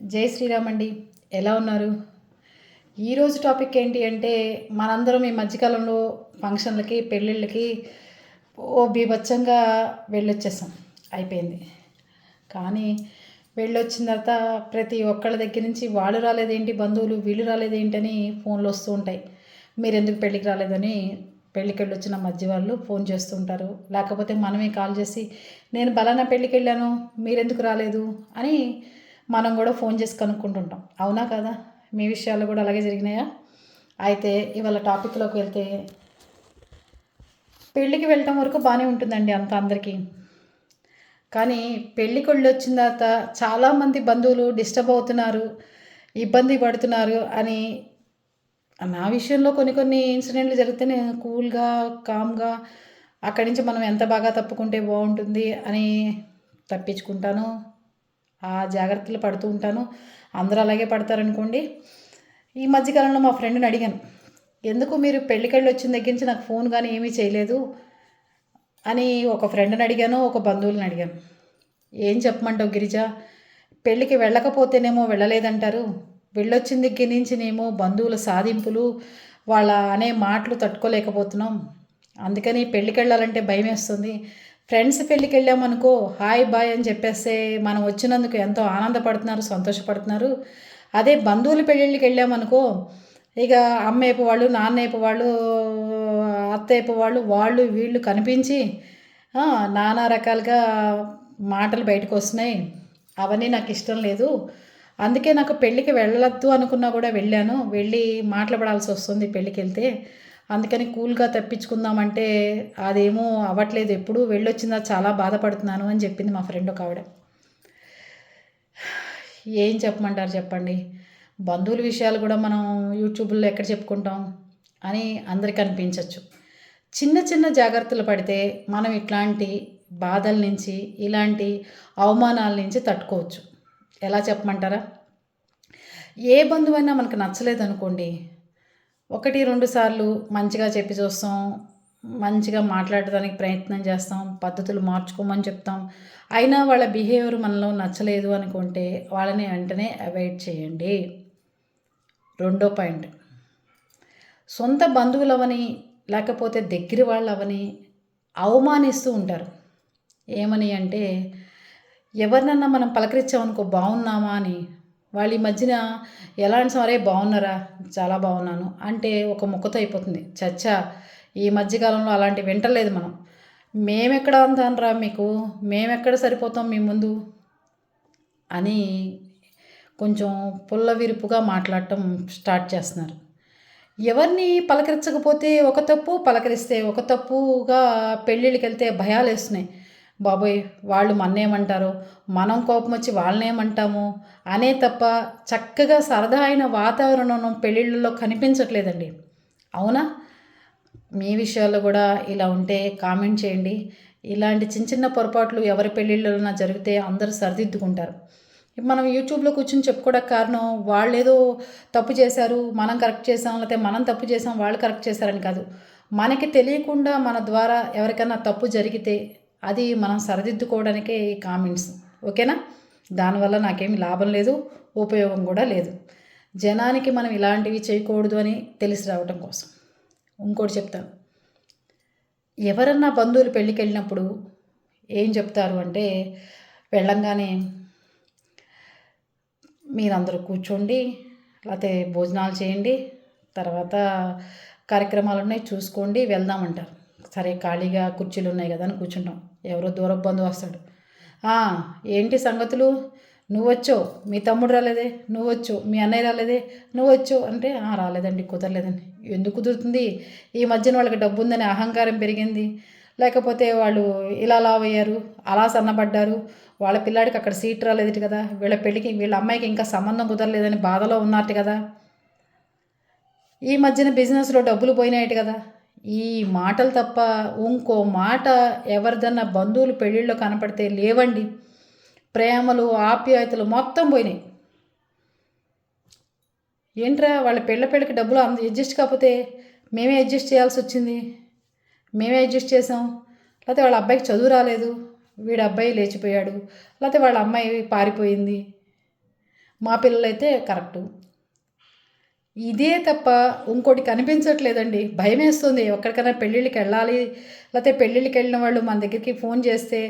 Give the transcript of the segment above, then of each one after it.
జై శ్రీరామ్ అండి. ఎలా ఉన్నారు? ఈరోజు టాపిక్ ఏంటి అంటే మనందరం ఈ మధ్యకాలంలో ఫంక్షన్లకి పెళ్ళిళ్ళకి ఓ బీభత్సంగా వెళ్ళొచ్చేసాం. అయిపోయింది. కానీ వెళ్ళొచ్చిన తర్వాత ప్రతి ఒక్కళ్ళ దగ్గర నుంచి వాళ్ళు రాలేదేంటి బంధువులు వీళ్ళు రాలేదేంటని ఫోన్లు వస్తూ ఉంటాయి. మీరు ఎందుకు పెళ్ళికి రాలేదని పెళ్ళికి వెళ్ళొచ్చిన మధ్య వాళ్ళు ఫోన్ చేస్తూ ఉంటారు. లేకపోతే మనమే కాల్ చేసి నేను బలానా పెళ్ళికి వెళ్ళాను మీరెందుకు రాలేదు? అని మనం కూడా ఫోన్ చేసి కనుక్కుంటుంటాం. అవునా కదా? మీ విషయాలు కూడా అలాగే జరిగినాయా? అయితే ఇవాళ టాపిక్లోకి వెళ్తే పెళ్ళికి వెళ్ళటం వరకు బాగానే ఉంటుందండి అంత అందరికీ. కానీ పెళ్ళికొళ్ళు వచ్చిన తర్వాత చాలామంది బంధువులు డిస్టర్బ్ అవుతున్నారు ఇబ్బంది పడుతున్నారు అని నా విషయంలో కొన్ని కొన్ని ఇన్సిడెంట్లు జరిగితే నేను కూల్గా కామ్గా అక్కడి నుంచి మనం ఎంత బాగా తప్పుకుంటే బాగుంటుంది అని తప్పించుకుంటాను. ఆ జాగ్రత్తలు పడుతూ ఉంటాను. అందరూ అలాగే పడతారనుకోండి. ఈ మధ్యకాలంలో మా ఫ్రెండ్ని అడిగాను ఎందుకు మీరు పెళ్ళికెళ్ళి వచ్చిన దగ్గర నుంచి నాకు ఫోన్ కానీ ఏమీ చేయలేదు? అని ఒక ఫ్రెండ్ని అడిగాను ఒక బంధువులను అడిగాను. ఏం చెప్పమంటావు గిరిజ? పెళ్ళికి వెళ్ళకపోతేనేమో వెళ్ళలేదంటారు. వెళ్ళొచ్చిన దగ్గర నుంచినేమో బంధువుల సాధింపులు వాళ్ళ అనే మాటలు తట్టుకోలేకపోతున్నాం. అందుకని పెళ్ళికి వెళ్ళాలంటే భయం వేస్తుంది ఫ్రెండ్స్ పెళ్ళికి వెళ్ళామనుకో హాయ్ బాయ్ అని చెప్పేస్తే మనం వచ్చినందుకు ఎంతో ఆనందపడుతున్నారు సంతోషపడుతున్నారు. అదే బంధువుల పెళ్ళిళ్ళకి వెళ్ళామనుకో ఇక అమ్మ వాళ్ళు నాన్న వాళ్ళు అత్తయ్యపు వాళ్ళు వాళ్ళు వీళ్ళు కనిపించి నానా రకాలుగా మాటలు బయటకు వస్తున్నాయి. అవన్నీ నాకు ఇష్టం లేదు. అందుకే నాకు పెళ్ళికి వెళ్ళొద్దు అనుకున్నా కూడా వెళ్ళాను. వెళ్ళి మాట్లాడాల్సి వస్తుంది పెళ్ళికి వెళ్తే. అందుకని కూల్గా తప్పించుకుందామంటే అదేమో అవ్వట్లేదు. ఎప్పుడు వెళ్ళొచ్చిందా చాలా బాధపడుతున్నాను అని చెప్పింది మా ఫ్రెండ్ ఒక ఆవిడ. ఏం చెప్పమంటారు చెప్పండి? బంధువుల విషయాలు కూడా మనం యూట్యూబ్లో ఎక్కడ చెప్పుకుంటాం? అని అందరికీ అనిపించవచ్చు చిన్న చిన్న జాగ్రత్తలు పడితే మనం ఇట్లాంటి బాధల నుంచి ఇలాంటి అవమానాల నుంచి తట్టుకోవచ్చు. ఎలా చెప్పమంటారా? ఏ బంధువైనా మనకు నచ్చలేదు అనుకోండి ఒకటి రెండు సార్లు మంచిగా చెప్పి చూస్తాం మంచిగా మాట్లాడడానికి ప్రయత్నం చేస్తాం పద్ధతులు మార్చుకోమని చెప్తాం. అయినా వాళ్ళ బిహేవియర్ మనలో నచ్చలేదు అనుకుంటే వాళ్ళని వెంటనే అవాయిడ్ చేయండి. రెండో పాయింట్. సొంత బంధువులవని లేకపోతే దగ్గర వాళ్ళవని అవమానిస్తూ ఉంటారు. ఏమని అంటే ఎవరినన్నా మనం పలకరించామనుకో బాగున్నామా అని వాళ్ళ ఈ మధ్యన ఎలాంటి సరే బాగున్నారా? చాలా బాగున్నాను. అంటే ఒక ముక్కతో అయిపోతుంది. చచ్చా ఈ మధ్యకాలంలో అలాంటి వింటలేదు మనం. మేమెక్కడ అంతానరా మీకు? మేమెక్కడ సరిపోతాం మీ ముందు? అని కొంచెం పుల్ల విరుపుగా మాట్లాడటం స్టార్ట్ చేస్తున్నారు. ఎవరిని పలకరించకపోతే ఒక తప్పు పలకరిస్తే ఒక తప్పుగా పెళ్ళిళ్ళకి వెళ్తే భయాలు వేస్తున్నాయి బాబోయ్ వాళ్ళు మన్నేమంటారు? మనం కోపం వచ్చి వాళ్ళనేమంటాము? అనే తప్ప చక్కగా సరదా అయిన వాతావరణం పెళ్ళిళ్ళలో కనిపించట్లేదండి. అవునా? మీ విషయాల్లో కూడా ఇలా ఉంటే కామెంట్ చేయండి. ఇలాంటి చిన్న చిన్న పొరపాట్లు ఎవరి పెళ్ళిళ్ళలో జరిగితే అందరూ సరిదిద్దుకుంటారు. మనం యూట్యూబ్లో కూర్చొని చెప్పుకోవడానికి కారణం వాళ్ళు ఏదో తప్పు చేశారు మనం కరెక్ట్ చేసాం లేకపోతే మనం తప్పు చేసాం వాళ్ళు కరెక్ట్ చేశారని కాదు. మనకి తెలియకుండా మన ద్వారా ఎవరికైనా తప్పు జరిగితే అది మనం సరిదిద్దుకోవడానికే ఈ కామెంట్స్. ఓకేనా? దానివల్ల నాకేమి లాభం లేదు ఉపయోగం కూడా లేదు. జనానికి మనం ఇలాంటివి చేయకూడదు అని తెలిసి రావటం కోసం. ఇంకోటి చెప్తాను. ఎవరన్నా బంధువులు పెళ్ళికి వెళ్ళినప్పుడు ఏం చెప్తారు అంటే వెళ్ళంగానే మీరందరూ కూర్చోండి లేకపోతే భోజనాలు చేయండి తర్వాత కార్యక్రమాలు ఉన్నాయి చూసుకోండి వెళ్దామంటారు సరే ఖాళీగా కుర్చీలు ఉన్నాయి కదా అని కూర్చుంటాం. ఎవరో దూర బంధువు వస్తాడు. ఏంటి సంగతులు? నువ్వు వచ్చో మీ తమ్ముడు రాలేదే? నువ్వు మీ అన్నయ్య రాలేదే? నువ్వు అంటే రాలేదండి కుదరలేదండి. ఎందుకు కుదురుతుంది? ఈ మధ్యన వాళ్ళకి డబ్బు ఉందని అహంకారం పెరిగింది. లేకపోతే వాళ్ళు ఇలా లావ్ అయ్యారు అలా సన్నబడ్డారు వాళ్ళ పిల్లాడికి అక్కడ సీట్ రాలేదు కదా వీళ్ళ పెళ్ళికి వీళ్ళ అమ్మాయికి ఇంకా సంబంధం కుదరలేదని బాధలో ఉన్నట్టు కదా. ఈ మధ్యన బిజినెస్లో డబ్బులు పోయినాయట కదా. ఈ మాటలు తప్ప ఇంకో మాట ఎవరిదన్నా బంధువులు పెళ్ళిళ్ళు కనపడితే లేవండి. ప్రేమలు ఆప్యాయతలు మొత్తం పోయినాయి. ఏంట్రా వాళ్ళ పెళ్ళ పెళ్ళికి డబ్బులు అంత అడ్జస్ట్ కాకపోతే మేమే అడ్జస్ట్ చేయాల్సి వచ్చింది. మేమే అడ్జస్ట్ చేసాం. లేకపోతే వాళ్ళ అబ్బాయికి చదువు రాలేదు. వీడి అబ్బాయి లేచిపోయాడు. లేకపోతే వాళ్ళ అమ్మాయి పారిపోయింది. మా పిల్లలైతే కరెక్టు. ఇదే తప్ప ఇంకోటి కనిపించట్లేదండి. భయం వేస్తుంది ఎక్కడికైనా పెళ్ళిళ్ళకి వెళ్ళాలి లేకపోతే పెళ్ళిళ్ళకి వెళ్ళిన వాళ్ళు మన దగ్గరికి ఫోన్ చేస్తే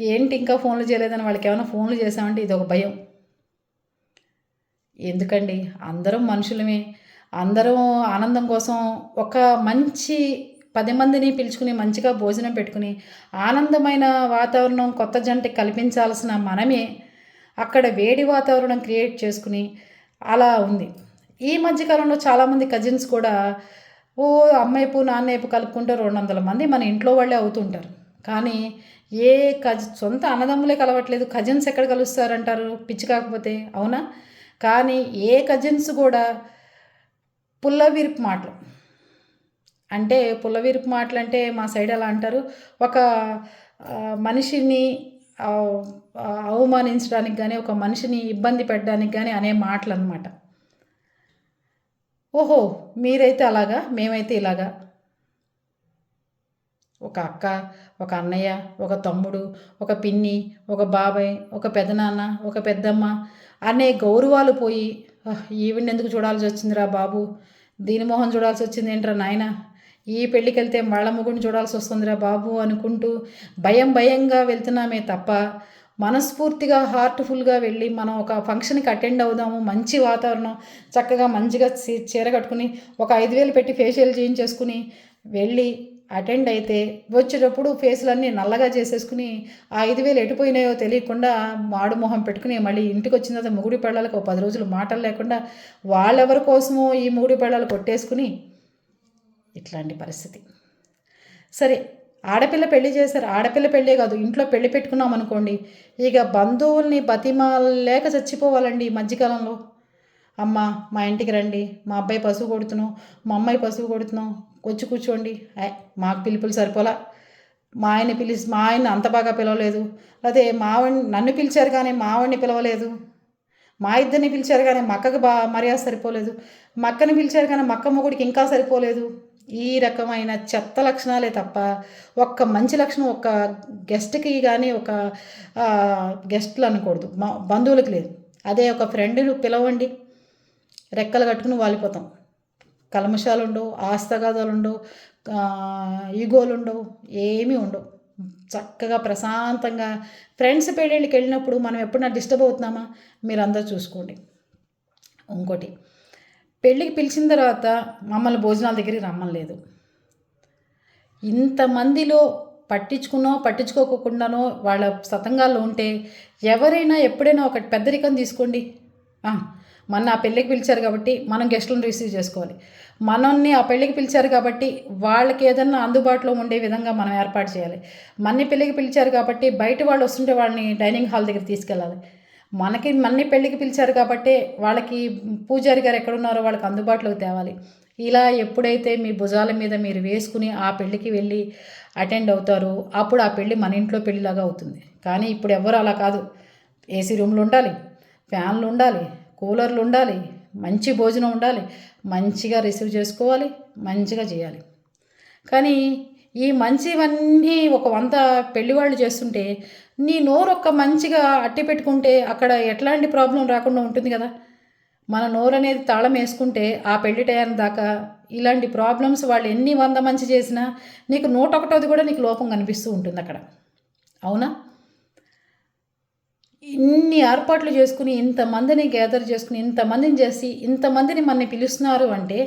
ఏంటి ఇంకా ఫోన్లు చేయలేదని వాళ్ళకి ఏమైనా ఫోన్లు చేసామంటే ఇది ఒక భయం. ఎందుకండి? అందరం మనుషులమే. అందరం ఆనందం కోసం ఒక మంచి పది మందిని పిలుచుకుని మంచిగా భోజనం పెట్టుకుని ఆనందమైన వాతావరణం కొత్త జంటకి కల్పించాల్సిన మనమే. అక్కడ వేడి వాతావరణం క్రియేట్ చేసుకుని అలా ఉంది. ఈ మధ్యకాలంలో చాలామంది కజిన్స్ కూడా ఓ అమ్మాయిపు నాన్నైపు కలుపుకుంటే రెండు వందల మంది మన ఇంట్లో వాళ్ళే అవుతుంటారు. కానీ ఏ కజ సొంత అన్నదమ్ములే కలవట్లేదు. కజిన్స్ ఎక్కడ కలుస్తారంటారు? పిచ్చి కాకపోతే అవునా? కానీ ఏ కజిన్స్ కూడా పుల్లవిరుపు మాటలు. అంటే పుల్లవిరుపు మాటలు అంటే మా సైడ్ ఎలా అంటారు. ఒక మనిషిని అవమానించడానికి కానీ ఒక మనిషిని ఇబ్బంది పెట్టడానికి కానీ అనే మాటలు అనమాట ఓహో మీరైతే అలాగా? మేమైతే ఇలాగా? ఒక అక్క ఒక అన్నయ్య ఒక తమ్ముడు ఒక పిన్ని ఒక బాబాయ్ ఒక పెదనాన్న ఒక పెద్దమ్మ అనే గౌరవాలు పోయి ఈవిని ఎందుకు చూడాల్సి వచ్చిందిరా బాబు? దీని మొహం చూడాల్సి వచ్చింది ఏంట్రా నాయన? ఈ పెళ్ళికి వెళ్తే మళ్ళ ముగ్గుని చూడాల్సి వస్తుందిరా బాబు అనుకుంటూ భయం భయంగా వెళ్తున్నామే తప్ప మనస్ఫూర్తిగా హార్ట్ఫుల్గా వెళ్ళి మనం ఒక ఫంక్షన్కి అటెండ్ అవుదాము మంచి వాతావరణం చక్కగా మంచిగా చీర కట్టుకుని ఒక ఐదు వేలు పెట్టి ఫేషియల్ చేయించేసుకుని వెళ్ళి అటెండ్ అయితే వచ్చేటప్పుడు ఫేస్లన్నీ నల్లగా చేసేసుకుని ఆ ఐదు వేలు ఎటుపోయినాయో తెలియకుండా మాడు మొహం పెట్టుకుని మళ్ళీ ఇంటికి వచ్చిన తర్వాత ముగుడి పెళ్ళాలకు ఒక పది రోజులు మాటలు లేకుండా వాళ్ళెవరి కోసమో ఈ ముగుడి పెళ్ళాలు కొట్టేసుకుని ఇట్లాంటి పరిస్థితి. సరే ఆడపిల్ల పెళ్ళి చేశారు. ఆడపిల్ల పెళ్ళే కాదు ఇంట్లో పెళ్ళి పెట్టుకున్నాం అనుకోండి ఇక బంధువుల్ని బతిమాలేక చచ్చిపోవాలండి ఈ మధ్యకాలంలో. అమ్మ మా ఇంటికి రండి. మా అబ్బాయి పశువు కొడుతున్నాం మా అమ్మాయి పశువు కొడుతున్నాం వచ్చి కూర్చోండి. మాకు పిలుపులు సరిపోలా? మా ఆయన పిలిచి మా ఆయన అంత బాగా పిలవలేదు. అదే మావాడిని నన్ను పిలిచారు కానీ మావాడిని పిలవలేదు. మా ఇద్దరిని పిలిచారు కానీ మక్కకు బా మర్యాద సరిపోలేదు. మక్కని పిలిచారు కానీ మక్క మొగుడికి ఇంకా సరిపోలేదు. ఈ రకమైన చెత్త లక్షణాలే తప్ప ఒక్క మంచి లక్షణం ఒక గెస్ట్కి కానీ ఒక గెస్ట్లు అనకూడదు. మా బంధువులకు లేదు. అదే ఒక ఫ్రెండ్ను పిలవండి. రెక్కలు కట్టుకుని వాలిపోతాం. కలమషాలు ఉండవు ఆస్తగాదాలు ఉండవు ఈగోలు ఉండవు ఏమీ ఉండవు. చక్కగా ప్రశాంతంగా ఫ్రెండ్స్ పెళ్ళిళ్ళకి వెళ్ళినప్పుడు మనం ఎప్పుడన్నా డిస్టర్బ్ అవుతున్నామా? మీరందరూ చూసుకోండి. ఇంకోటి పెళ్ళికి పిలిచిన తర్వాత మమ్మల్ని భోజనాల దగ్గరికి రమ్మలేదు ఇంతమందిలో పట్టించుకున్నో పట్టించుకోకుండానో వాళ్ళ సతంగాల్లో ఉంటే ఎవరైనా ఎప్పుడైనా ఒక పెద్దరికం తీసుకోండి. మన ఆ పెళ్ళికి పిలిచారు కాబట్టి మనం గెస్టులను రిసీవ్ చేసుకోవాలి. మనల్ని ఆ పెళ్ళికి పిలిచారు కాబట్టి వాళ్ళకి ఏదన్నా అందుబాటులో ఉండే విధంగా మనం ఏర్పాటు చేయాలి. మన్ని పెళ్ళికి పిలిచారు కాబట్టి బయట వాళ్ళు వస్తుంటే వాళ్ళని డైనింగ్ హాల్ దగ్గర తీసుకెళ్ళాలి. మనకి మన్ని పెళ్ళికి పిలిచారు కాబట్టి వాళ్ళకి పూజారి గారు ఎక్కడున్నారో వాళ్ళకి అందుబాటులోకి తేవాలి. ఇలా ఎప్పుడైతే మీ భుజాల మీద మీరు వేసుకుని ఆ పెళ్ళికి వెళ్ళి అటెండ్ అవుతారో అప్పుడు ఆ పెళ్ళి మన ఇంట్లో పెళ్ళిలాగా అవుతుంది. కానీ ఇప్పుడు ఎవరు అలా కాదు. ఏసీ రూమ్లు ఉండాలి ఫ్యాన్లు ఉండాలి కూలర్లు ఉండాలి మంచి భోజనం ఉండాలి మంచిగా రిసీవ్ చేసుకోవాలి మంచిగా చేయాలి. కానీ ఈ మంచివన్నీ ఒక వంద పెళ్ళివాళ్ళు చేస్తుంటే నీ నోరు ఒక్క మంచిగా అట్టి పెట్టుకుంటే అక్కడ ఎట్లాంటి ప్రాబ్లం రాకుండా ఉంటుంది కదా? మన నోరు అనేది తాళం వేసుకుంటే ఆ పెళ్ళి టైం దాకా ఇలాంటి ప్రాబ్లమ్స్ వాళ్ళు ఎన్ని వంద మంచి చేసినా నీకు నూట ఒకటోది కూడా నీకు లోపం కనిపిస్తూ ఉంటుంది అక్కడ. అవునా? ఇన్ని ఏర్పాట్లు చేసుకుని ఇంతమందిని గ్యాదర్ చేసుకుని ఇంతమందిని చేసి ఇంతమందిని మనని పిలుస్తున్నారు అంటే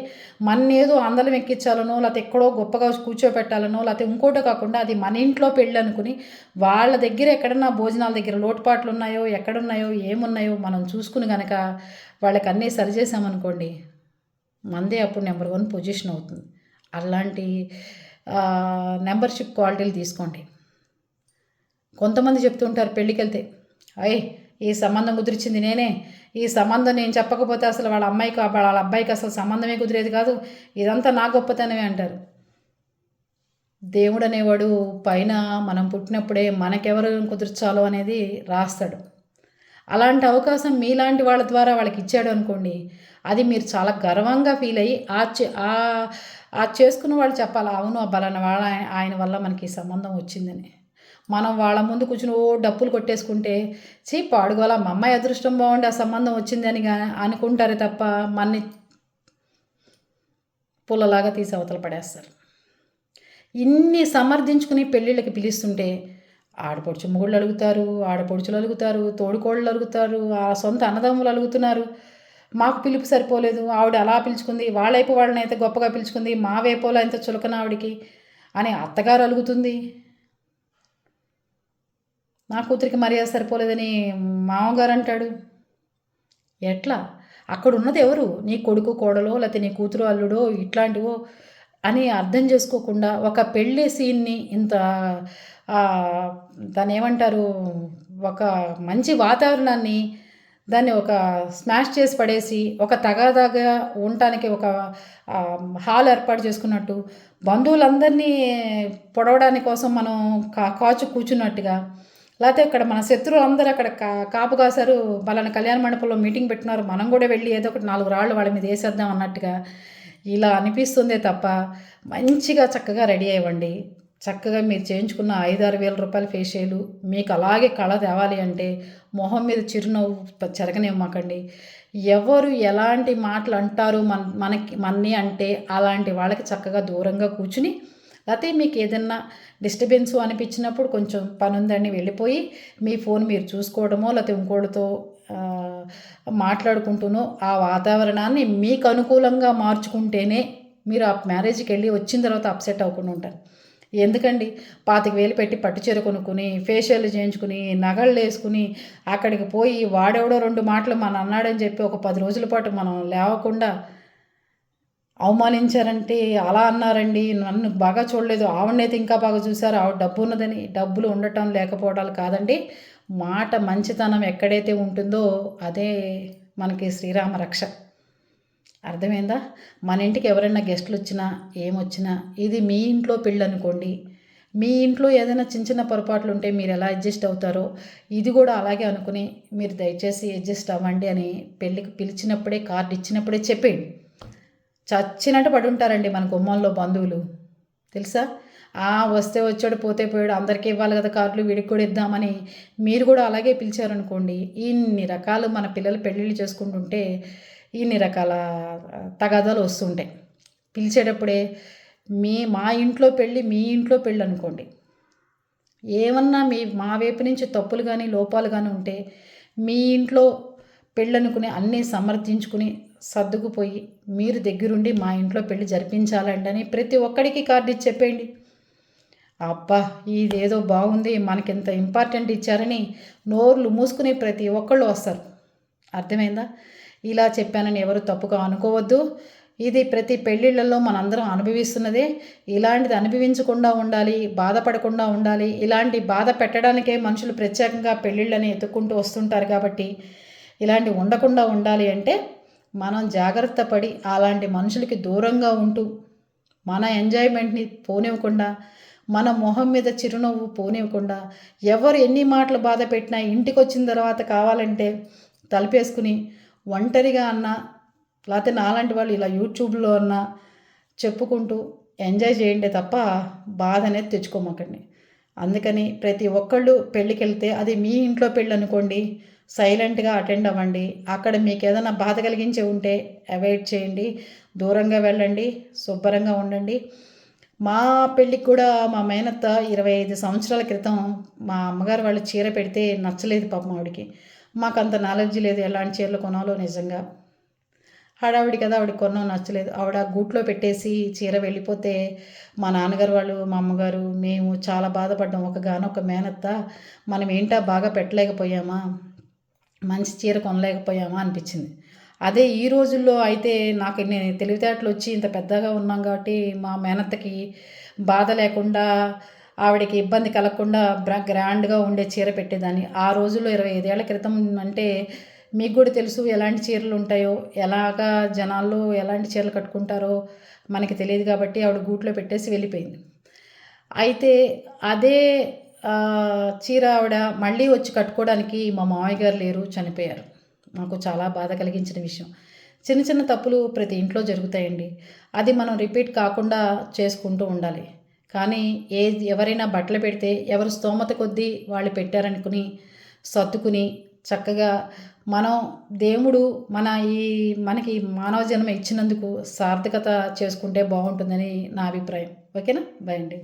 మన ఏదో అందలం ఎక్కించాలనో లేకపోతే ఎక్కడో గొప్పగా కూర్చోపెట్టాలనో లేకపోతే ఇంకోటో కాకుండా అది మన ఇంట్లో పెళ్ళి అనుకుని వాళ్ళ దగ్గర ఎక్కడన్నా భోజనాల దగ్గర లోటుపాట్లు ఉన్నాయో ఎక్కడున్నాయో ఏమున్నాయో మనం చూసుకుని కనుక వాళ్ళకి అన్నీ సరిచేసామనుకోండి మందే అప్పుడు నెంబర్ వన్ పొజిషన్ అవుతుంది. అలాంటి నెంబర్షిప్ క్వాలిటీలు తీసుకోండి. కొంతమంది చెప్తుంటారు పెళ్ళికి వెళ్తే అయ్ ఈ సంబంధం కుదిరిచింది నేనే. ఈ సంబంధం నేను చెప్పకపోతే అసలు వాళ్ళ అమ్మాయికి వాళ్ళ అబ్బాయికి అసలు సంబంధమే కుదిరేది కాదు. ఇదంతా నా గొప్పతనమే అంటారు. దేవుడు అనేవాడు పైన మనం పుట్టినప్పుడే మనకెవరు కుదిర్చాలో అనేది రాస్తాడు. అలాంటి అవకాశం మీలాంటి వాళ్ళ ద్వారా వాళ్ళకి ఇచ్చాడు అనుకోండి అది మీరు చాలా గర్వంగా ఫీల్ అయ్యి ఆ ఆ చేసుకున్న వాళ్ళు చెప్పాలి అవును బలాన వాళ్ళ ఆయన వల్ల మనకి సంబంధం వచ్చిందని. మనం వాళ్ళ ముందు కూర్చుని ఓ డప్పులు కొట్టేసుకుంటే చీ పాడుకోవాలా మా అమ్మాయి అదృష్టం బాగుండి ఆ సంబంధం వచ్చిందని గా- అనుకుంటారే తప్ప మన్ని పుల్లలాగా తీసి అవతల పడేస్తారు. ఇన్ని సమర్థించుకుని పెళ్ళిళ్ళకి పిలుస్తుంటే ఆడపడుచు మొగుళ్ళు అలుగుతారు ఆడపడుచులు అలుగుతారు తోడుకోళ్ళు అలుగుతారు ఆ సొంత అన్నదమ్ములు అలుగుతున్నారు మాకు పిలుపు సరిపోలేదు ఆవిడ అలా పిలుచుకుంది వాళ్ళైపు వాళ్ళని అయితే గొప్పగా పిలుచుకుంది మా వైపులో అయితే చులకన ఆవిడికి అని అత్తగారు అలుగుతుంది నా కూతురికి మర్యాద సరిపోలేదని మామగారు అంటాడు ఎట్లా? అక్కడ ఉన్నది ఎవరు? నీ కొడుకు కోడలో లేకపోతే నీ కూతురు అల్లుడో ఇట్లాంటివో అని అర్థం చేసుకోకుండా ఒక పెళ్ళి సీన్ని ఇంత దాన్ని ఏమంటారు ఒక మంచి వాతావరణాన్ని దాన్ని ఒక స్మాష్ చేసి పడేసి ఒక తగాదాగా ఉండటానికి ఒక హాల్ ఏర్పాటు చేసుకున్నట్టు బంధువులందరినీ పొడవడానికి కోసం మనం కా కాచు కూర్చున్నట్టుగా లేకపోతే ఇక్కడ మన శత్రువులు అందరూ అక్కడ కా కాపు కాశారు వాళ్ళని కళ్యాణ మండపంలో మీటింగ్ పెట్టినారు. మనం కూడా వెళ్ళి ఏదో ఒకటి నాలుగు రాళ్ళు వాళ్ళ మీద వేసేద్దాం అన్నట్టుగా ఇలా అనిపిస్తుందే తప్ప మంచిగా చక్కగా రెడీ అయ్యండి. చక్కగా మీరు చేయించుకున్న ఐదారు వేల రూపాయల ఫేషియల్ మీకు అలాగే కళ తేవాలి అంటే మొహం మీద చిరునవ్వు ప- చెరగనివ్వమాకండి ఎవరు ఎలాంటి మాటలు అంటారు మన మనకి మన్ని అంటే అలాంటి వాళ్ళకి చక్కగా దూరంగా కూర్చుని లేకపోతే మీకు ఏదన్నా డిస్టర్బెన్స్ అనిపించినప్పుడు కొంచెం పని ఉందని వెళ్ళిపోయి మీ ఫోన్ మీరు చూసుకోవడమో లేకపోతే ఇంకోటితో మాట్లాడుకుంటూనో ఆ వాతావరణాన్ని మీకు అనుకూలంగా మార్చుకుంటేనే మీరు ఆ మ్యారేజ్కి వెళ్ళి వచ్చిన తర్వాత అప్సెట్ అవ్వకుండా ఉంటారు. ఎందుకండి? పాతిక వేలు పెట్టి పట్టుచీర కొనుక్కుని ఫేషియల్ చేయించుకుని నగళ్ళు వేసుకుని అక్కడికి పోయి వాడెవడో రెండు మాటలు మన అన్నాడని చెప్పి ఒక పది రోజుల పాటు మనం లేవకుండా అవమానించారంటే అలా అన్నారండి. నన్ను బాగా చూడలేదు. ఆవిడనైతే ఇంకా బాగా చూశారు. ఆవిడ డబ్బు ఉన్నదని డబ్బులు ఉండటం లేకపోవడాలు కాదండి. మాట మంచితనం ఎక్కడైతే ఉంటుందో అదే మనకి శ్రీరామ రక్ష. అర్థమైందా? మన ఇంటికి ఎవరైనా గెస్టులు వచ్చినా ఏమొచ్చినా ఇది మీ ఇంట్లో పెళ్ళి అనుకోండి మీ ఇంట్లో ఏదైనా చిన్న చిన్న పొరపాట్లు ఉంటే మీరు ఎలా అడ్జస్ట్ అవుతారో ఇది కూడా అలాగే అనుకుని మీరు దయచేసి అడ్జస్ట్ అవ్వండి అని పెళ్ళికి పిలిచినప్పుడే కార్డు ఇచ్చినప్పుడే చెప్పేయండి. చచ్చినట్టు పడి ఉంటారండి మన గుమ్మంలో బంధువులు. తెలుసా? ఆ వస్తే వచ్చాడు పోతే పోయాడు అందరికీ ఇవ్వాలి కదా కార్లు వీడికి కూడా ఇద్దామని. మీరు కూడా అలాగే పిలిచారనుకోండి ఇన్ని రకాలు మన పిల్లలు పెళ్ళిళ్ళు చేసుకుంటుంటే ఇన్ని రకాల తగాదాలు వస్తుంటాయి. పిలిచేటప్పుడే మీ మా ఇంట్లో పెళ్ళి మీ ఇంట్లో పెళ్ళి అనుకోండి. ఏమన్నా మీ మా వైపు నుంచి తప్పులు కానీ లోపాలు కానీ ఉంటే మీ ఇంట్లో పెళ్ళనుకుని అన్నీ సమర్థించుకుని సర్దుకుపోయి మీరు దగ్గరుండి మా ఇంట్లో పెళ్ళి జరిపించాలండి ప్రతి ఒక్కడికి కార్డు ఇచ్చి చెప్పేయండి అబ్బా ఇదేదో బాగుంది మనకింత ఇంపార్టెంట్ ఇచ్చారని నోర్లు మూసుకుని ప్రతి ఒక్కళ్ళు వస్తారు. అర్థమైందా? ఇలా చెప్పానని ఎవరు తప్పుగా అనుకోవద్దు. ఇది ప్రతి పెళ్ళిళ్ళల్లో మనందరం అనుభవిస్తున్నదే. ఇలాంటిది అనుభవించకుండా ఉండాలి బాధపడకుండా ఉండాలి. ఇలాంటి బాధ పెట్టడానికే మనుషులు ప్రత్యేకంగా పెళ్ళిళ్ళని ఎత్తుక్కుంటూ వస్తుంటారు కాబట్టి ఇలాంటి ఉండకుండా ఉండాలి అంటే మనం జాగ్రత్త పడి అలాంటి మనుషులకి దూరంగా ఉంటూ మన ఎంజాయ్మెంట్ని పోనివ్వకుండా మన మొహం మీద చిరునవ్వు పోనివ్వకుండా ఎవరు ఎన్ని మాటలు బాధ పెట్టినా ఇంటికి వచ్చిన తర్వాత కావాలంటే తలపేసుకుని ఒంటరిగా అన్నా లేకపోతే నాలాంటి వాళ్ళు ఇలా యూట్యూబ్లో అన్నా చెప్పుకుంటూ ఎంజాయ్ చేయండి తప్ప బాధ అనేది తెచ్చుకోమాకండి. అందుకని ప్రతి ఒక్కళ్ళు పెళ్ళికి వెళ్తే అది మీ ఇంట్లో పెళ్ళి అనుకోండి సైలెంట్గా అటెండ్ అవ్వండి. అక్కడ మీకు ఏదైనా బాధ కలిగించే ఉంటే అవాయిడ్ చేయండి. దూరంగా వెళ్ళండి. శుభ్రంగా ఉండండి. మా పెళ్ళికి కూడా మా మేనత్త ఇరవై ఐదు సంవత్సరాల క్రితం మా అమ్మగారు వాళ్ళు చీర పెడితే నచ్చలేదు పాపం ఆవిడకి. మాకు అంత నాలెడ్జ్ లేదు ఎలాంటి చీరలు కొనాలో నిజంగా. హడావిడి కదా ఆవిడ కొన్నాం నచ్చలేదు. ఆవిడ గూట్లో పెట్టేసి చీర వెళ్ళిపోతే మా నాన్నగారు వాళ్ళు మా అమ్మగారు మేము చాలా బాధపడ్డాం. ఒక గానొక మేనత్త మనం ఏంటా బాగా పెట్టలేకపోయామా? మంచి చీర కొనలేకపోయామా అనిపించింది. అదే ఈ రోజుల్లో అయితే నాకు నేను తెలివితేటలు వచ్చి ఇంత పెద్దగా ఉన్నాం కాబట్టి మా మేనత్తకి బాధ లేకుండా ఆవిడకి ఇబ్బంది కలగకుండా గ్రాండ్గా ఉండే చీర పెట్టేదాన్ని. ఆ రోజుల్లో ఇరవై ఐదేళ్ళ క్రితం అంటే మీకు కూడా తెలుసు ఎలాంటి చీరలు ఉంటాయో ఎలాగా జనాల్లో ఎలాంటి చీరలు కట్టుకుంటారో మనకి తెలియదు కాబట్టి ఆవిడ గూట్లో పెట్టేసి వెళ్ళిపోయింది. అయితే అదే చీర ఆవిడ మళ్ళీ వచ్చి కట్టుకోవడానికి మా మామయ్య గారు లేరు చనిపోయారు. నాకు చాలా బాధ కలిగించిన విషయం. చిన్న చిన్న తప్పులు ప్రతి ఇంట్లో జరుగుతాయండి. అది మనం రిపీట్ కాకుండా చేసుకుంటూ ఉండాలి. కానీ ఏ ఎవరైనా బట్టలు పెడితే ఎవరు స్తోమత కొద్దీ వాళ్ళు పెట్టారనుకుని సర్దుకుని చక్కగా మనం దేవుడు మన ఈ మనకి మానవ జన్మ ఇచ్చినందుకు సార్థకత చేసుకుంటే బాగుంటుందని నా అభిప్రాయం. ఓకేనా? బాయ్ అండి.